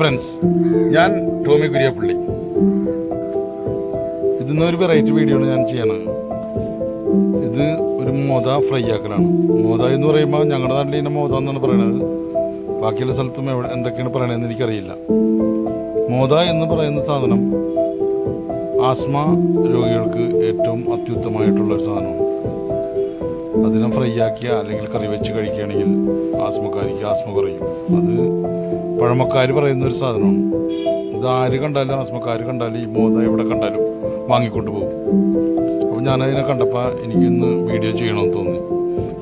Friends ഞാൻ ടോമി കുര്യപ്പള്ളി. ഇതിന്ന് ഒരു വെറൈറ്റി വീഡിയോ ആണ് ഞാൻ ചെയ്യണത് ഇത് ഒരു മോത ഫ്രൈ ആക്കലാണ്. മോത എന്ന് പറയുമ്പോൾ ഞങ്ങളുടെ നാട്ടിൽ ഇതിനെ മോത എന്നാണ് പറയണത്. ബാക്കിയുള്ള സ്ഥലത്തും എവിടെ എന്തൊക്കെയാണ് പറയണതെന്ന് എനിക്കറിയില്ല. മോത എന്ന് പറയുന്ന സാധനം ആസ്മ രോഗികൾക്ക് ഏറ്റവും അത്യുത്തമായിട്ടുള്ള ഒരു സാധനമാണ്. അതിനെ ഫ്രൈ ആക്കിയ അല്ലെങ്കിൽ കറി വെച്ച് കഴിക്കുകയാണെങ്കിൽ ആസ്മക്കാരിക്ക് ആസ്മ കുറയും. അത് പഴമക്കാർ പറയുന്ന ഒരു സാധനമാണ്. ഇത് ആര് കണ്ടാലും ആസ്മക്കാർ കണ്ടാലും ഈ മോദ എവിടെ കണ്ടാലും വാങ്ങിക്കൊണ്ട് പോകും. അപ്പോൾ ഞാനതിനെ കണ്ടപ്പോൾ എനിക്കൊന്ന് വീഡിയോ ചെയ്യണമെന്ന് തോന്നി.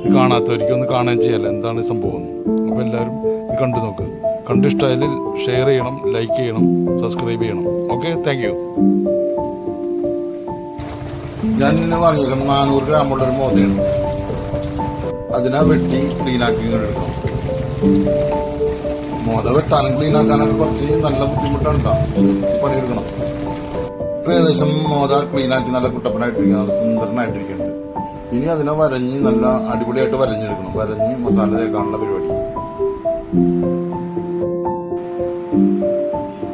ഇത് കാണാത്തവർക്കൊന്ന് കാണാൻ ചെയ്യല്ല എന്താണ് സംഭവം. അപ്പോൾ എല്ലാവരും ഇത് കണ്ടു നോക്ക്. കണ്ട് ഇഷ്ടമായാൽ ഷെയർ ചെയ്യണം ലൈക്ക് ചെയ്യണം സബ്സ്ക്രൈബ് ചെയ്യണം. ഓക്കെ താങ്ക് യു ഞാൻ ഇന്ന് വാങ്ങിയേക്കണം നാനൂറ് ഗ്രാമുള്ള ഒരു മോതയാണ് അതിനെ വെട്ടി ക്ലീനാക്കി എടുക്കാം. മോത വെട്ടാനും ക്ലീനാക്കാനൊക്കെ കുറച്ച് നല്ല ബുദ്ധിമുട്ടാണ് പണിയെടുക്കണം. ഇപ്പൊ ഏകദേശം മോത ക്ലീനാക്കി നല്ല കുട്ടപ്പനായിട്ടിരിക്കുക നല്ല സുന്ദരനായിട്ടിരിക്കുന്നുണ്ട്. ഇനി അതിനെ വരഞ്ഞ് നല്ല അടിപൊളിയായിട്ട് വരഞ്ഞെടുക്കണം. വരഞ്ഞ് മസാല തേക്കാനുള്ള പരിപാടി.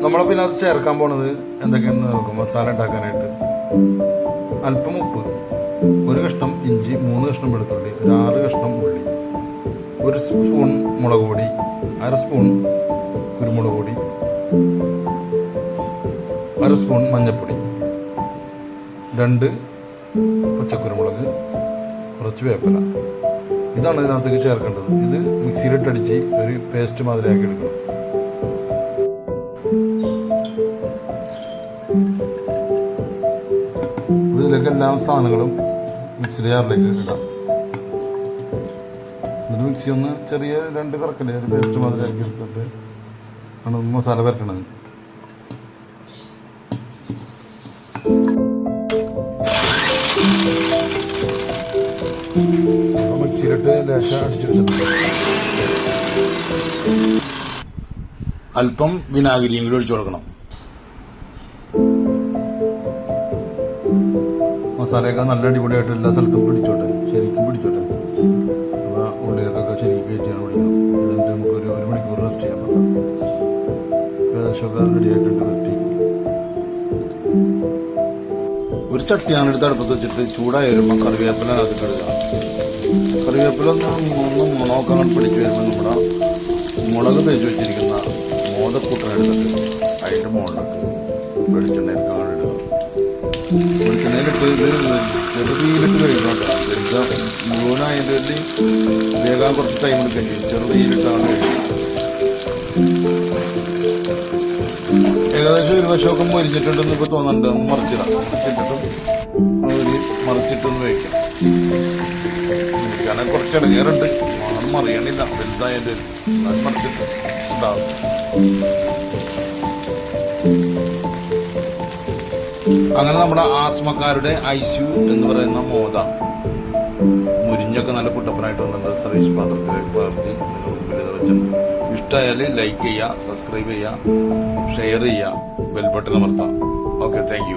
നമ്മളെ പിന്നെ അത് ചേർക്കാൻ പോണത് എന്തൊക്കെയാണെന്ന് നോക്കും. മസാല ഉണ്ടാക്കാനായിട്ട്. അല്പം ഉപ്പ്. ഒരു കഷ്ണം ഇഞ്ചി മൂന്ന് കഷ്ണം വെളുത്തുള്ളി ഒരു ആറ് കഷ്ണം ഉള്ളി ഒരു സ്പൂൺ മുളക് പൊടി അര സ്പൂൺ കുരുമുളക് പൊടി അര സ്പൂൺ മഞ്ഞൾപ്പൊടി രണ്ട് പച്ചക്കുരുമുളക് കുറച്ച് വേപ്പില. ഇതാണ് ഇതിനകത്തേക്ക് ചേർക്കേണ്ടത്. ഇത് മിക്സിയിലിട്ടടിച്ച് ഒരു പേസ്റ്റ് മാതിരിയാക്കി എടുക്കണം. ഇതിലേക്ക് എല്ലാ സാധനങ്ങളും മിക്സിയുടെ ജാറിലേക്ക് ഇടാം. എന്നിട്ട് മിക്സി ഒന്ന് ചെറിയ രണ്ട് കറക്കല്ലേ ഒരു പേസ്റ്റ് മാതിരിയാക്കി എടുത്തിട്ട് ആണ് മസാല പരക്കണത് മിക്സിയിലിട്ട് ലേശം അടിച്ചെടുത്തിട്ടുണ്ട് അല്പം വിനാഗിരിയും കൂടി ഒഴിച്ചു കൊടുക്കണം. മസാലയൊക്കെ നല്ല അടിപൊളിയായിട്ട് എല്ലാ സ്ഥലത്തും പിടിച്ചോട്ടെ. ശരിക്കും പിടിച്ചോട്ടെ. അപ്പോൾ ഉള്ളിലേക്കൊക്കെ ശരിക്കും കയറ്റിയാണ് പിടിക്കണം എന്നിട്ട് നമുക്ക് ഒരു ഒരു മണിക്കൂർ റെസ്റ്റ് ചെയ്യാൻ പറ്റും ഏകദേശമൊക്കെ റെഡി ആയിട്ടുണ്ട് വെട്ടി ഒരു ചട്ടിയാണ് എടുത്ത് അടുപ്പത്ത് വെച്ചിട്ട് ചൂടായി കറിവേപ്പില അത് ഇടുക. കറിവേപ്പില ഒന്ന് മൂന്ന് മുളകൊക്കെ അങ്ങോട്ട് പിടിച്ച് വരുമ്പോൾ നമ്മുടെ മുളക് തേച്ച് വെച്ചിരിക്കുന്ന മോദക്കൂട്ടനെടുത്തിട്ട് അതിന്റെ മുകളിലേക്ക് വെളിച്ചെണ്ണയിലേക്ക് വെളിച്ചെണ്ണയിലിട്ട് ഇത് ചെറുതീയിലിട്ട് കഴിക്കണം മുഴുവനായതിന്റെ വേഗം കുറച്ച് ടൈം എടുക്കുകയും ചെയ്യും ചെറുതീയിലിട്ടാണ് കഴിക്കുക ഏകദേശം ഒരു വശമൊക്കെ മരിച്ചിട്ടുണ്ടെന്ന് ഇപ്പോൾ തോന്നുന്നുണ്ട്. ഒന്ന് മറിച്ചിടാം. മറിച്ചിട്ടിട്ടും ഒരു മറിച്ചിട്ടൊന്ന് വയ്ക്കാം എനിക്കാണെങ്കിൽ കുറച്ച് ഇടങ്ങേറുണ്ട്. മണം മറിയണില്ല. വലുതായതിന്റെ മറിച്ചിട്ട് ഉണ്ടാവും അങ്ങനെ നമ്മുടെ ആസ്മക്കാരുടെ ഐസ്യു എന്ന് പറയുന്ന മോത മുരിഞ്ഞൊക്കെ നല്ല കുട്ടപ്പനായിട്ട് വന്നിട്ടുണ്ട്. സർവീസ് പാത്രത്തിലേക്ക് പകർത്തി നിങ്ങളുടെ ലൈക്ക് ചെയ്യുക സബ്സ്ക്രൈബ് ചെയ്യുക ഷെയർ ചെയ്യുക ബെൽബട്ടൺ അമർത്താം ഓക്കെ താങ്ക്